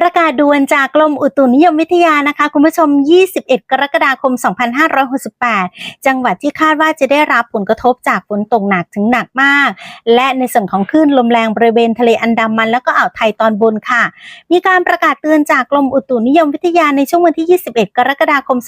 ประกาศด่วนจากกรมอุตุนิยมวิทยานะคะ คุณผู้ชม 21 กรกฎาคม 2568 จังหวัดที่คาดว่าจะได้รับผลกระทบจากฝนตกหนักถึงหนักมาก และในส่วนของคลื่นลมแรงบริเวณทะเลอันดามัน แล้วก็อ่าวไทยตอนบนค่ะ มีการประกาศเตือนจากกรมอุตุนิยมวิทยาในช่วงวันที่ 21 กรกฎาคม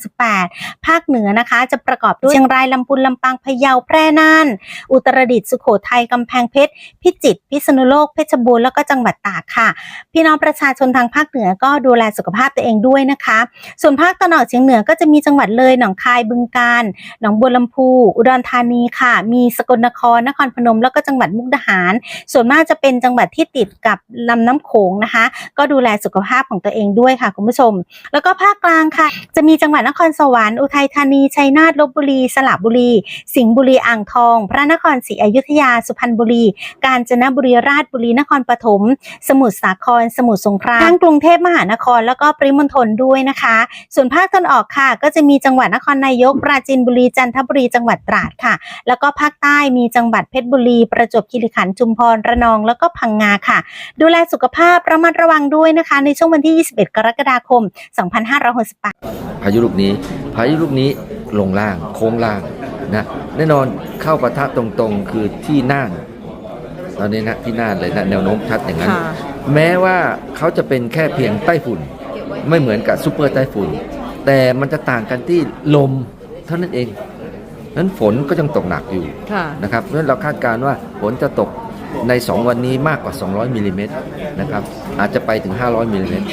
2568 ภาคเหนือนะคะ จะประกอบด้วยเชียงรายลำพูนลำปางพะเยาแพร่น่าน อุตรดิตถ์สุโขทัยกำแพงเพชร พิจิตรพิษณุโลกเพชรบูรณ์แล้วก็จังหวัดตากค่ะ พี่น้องประชาชนทางภาคเหนือก็ดูแลสุขภาพตัวเองด้วยนะคะ ส่วนภาคตะวันออกเฉียงเหนือก็จะมีจังหวัดเลยหนองคายบึงกาฬหนองบัวลำพู อุดรธานีค่ะ มีสกลนครนครพนม แล้วก็จังหวัดมุกดาหาร ส่วนมากจะเป็นจังหวัดที่ติดกับลำน้ำโขงนะคะ ก็ดูแลสุขภาพของตัวเองด้วยค่ะคุณผู้ชม แล้วก็ภาคกลางค่ะ จะมีจังหวัดนครสวรรค์อุทัยธานีชัยนาทลบบุรี สระบุรี สิงห์บุรีอ่างทอง พระนครศรีอยุธยาสุพรรณบุรี กาญจนบุรีราชบุรีนครปฐมสมุทรสาครสมุทรสงครามทั้งกรุงเทพมหานครแล้วก็ปริมณฑลด้วยนะคะ ส่วนภาคตะวันออกค่ะ ก็จะมีจังหวัดนครนายก ปราจีนบุรีจันทบุรีจังหวัดตราดค่ะ แล้วก็ภาคใต้มีจังหวัดเพชรบุรี ประจวบคีรีขันธ์ชุมพรระนองแล้วก็พังงาค่ะ ดูแลสุขภาพระมัดระวังด้วยนะคะ ในช่วงวันที่ 21 กรกฎาคม 2568พายุลูกนี้ พายุลูกนี้ลงล่างโค้งล่างนะแน่นอนเข้าปะทะตรงๆคือที่น่านตอนนี้นะที่น่านเลยนะแนวโน้มชัดอย่างนั้นค่ะ แม้ว่าเขาจะเป็นแค่เพียงไต้ฝุ่น ไม่เหมือนกับซูเปอร์ไต้ฝุ่น แต่มันจะต่างกันที่ลมเท่านั้นเองนั้นฝนก็ยังตกหนักอยู่ค่ะนะครับเพราะฉะนั้นเราคาดการณ์ว่าฝนจะตกใน 2 วันนี้มากกว่า 200มิลลิเมตรนะครับอาจจะไปถึง 500มิลลิเมตร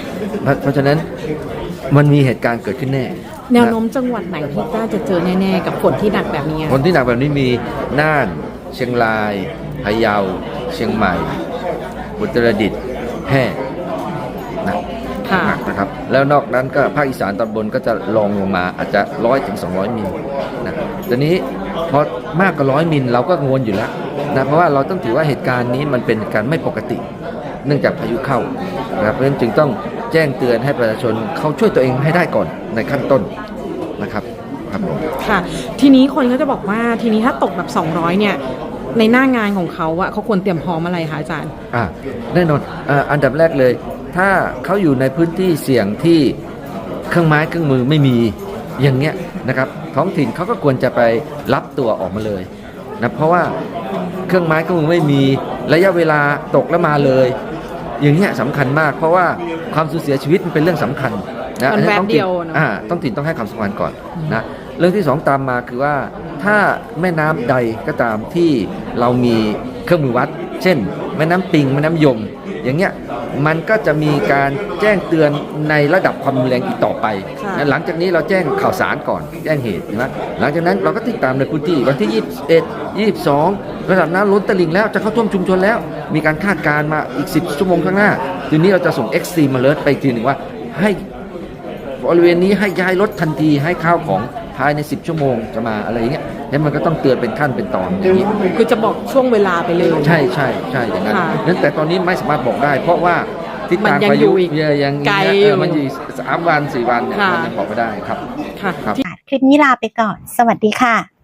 เพราะเพราะฉะนั้นมันมีเหตุการณ์เกิดขึ้นแน่ แนวโน้มจังหวัดไหนที่น่าจะเจอแน่ๆกับฝนที่หนักแบบนี้อะคนที่หนักแบบนี้มีน่าน เชียงรายพะเยา เชียงใหม่อุตรดิตถ์ แพร่หนักค่ะ หนักนะครับ แล้วนอกนั้นก็ภาคอีสานตอนบนก็จะลองลงมาอาจจะร้อยถึง200มิลนะตอนนี้พอมากกว่าร้อยมิลเราก็งวลอยู่แล้วนะเพราะว่าเราต้องถือว่าเหตุการณ์นี้มันเป็นการไม่ปกติ เนื่องจากพายุเข้านะครับเพราะฉะนั้นจึงต้องแจ้งเตือนให้ประชาชนเขาช่วยตัวเองให้ได้ก่อนในขั้นต้นนะครับครับผม ค่ะ ทีนี้คนก็จะบอกว่าทีนี้ถ้าตกแบบ 200 เนี่ย ในหน้างานของเขาอะเขาควรเตรียมพร้อมอะไรคะอาจารย์อะแน่นอนอะอันดับแรกเลย ถ้าเขาอยู่ในพื้นที่เสี่ยงที่เครื่องไม้เครื่องมือไม่มีอย่างเงี้ยนะครับท้องถิ่นเขาก็ควรจะไปรับตัวออกมาเลยนะเพราะว่าเครื่องไม้เครื่องมือไม่มีระยะเวลาตกแล้วมาเลย อย่างเงี้ยสำคัญมาก เพราะว่าความสูญเสียชีวิตมันเป็นเรื่องสำคัญ นะมันแวบต้องเดียวเนอะอ่าต้องถิ่นต้องให้ความสำคัญก่อนนะเรื่องที่สองตามมาคือว่าถ้าแม่น้ำใดก็ตามที่เรามีเครื่องมือวัด เช่น แม่น้ำปิงแม่น้ำยม อย่างเงี้ยมันก็จะมีการแจ้งเตือนในระดับความรุนแรงอีกต่อไปค่ะนะหลังจากนี้เราแจ้งข่าวสารก่อนแจ้งเหตุใช่ไหมหลังจากนั้นเราก็ติดตามในพื้นที่วันที่ 21 22 ระดับน้ำล้นตลิ่งแล้วจะเข้าท่วมชุมชนแล้ว มีการคาดการณ์มาอีก 10 ชั่วโมงข้างหน้าทีนี้เราจะส่ง Extreme Alert ไปอีกทีหนึ่งว่าให้ บริเวณนี้ให้ย้ายรถทันทีให้ข้าวของภายใน 10 ชั่วโมงจะมาอะไรอย่างเงี้ยแล้วมันก็ต้องเตือนเป็นขั้นเป็นตอนอย่างนี้คือจะบอกช่วงเวลาไปเลย ใช่ใช่ใช่อย่างนั้นค่ะนั้นแต่ตอนนี้ไม่สามารถบอกได้ เพราะว่าทิศทางมันยังพาอยุยู่อีกยังยังไกลเออยู่อมันอยู่สามวันสี่วันเนี่ยค่ะมันยังบอกไม่ได้ครับค่ะครับคลิปนี้ลาไปก่อน สวัสดีค่ะ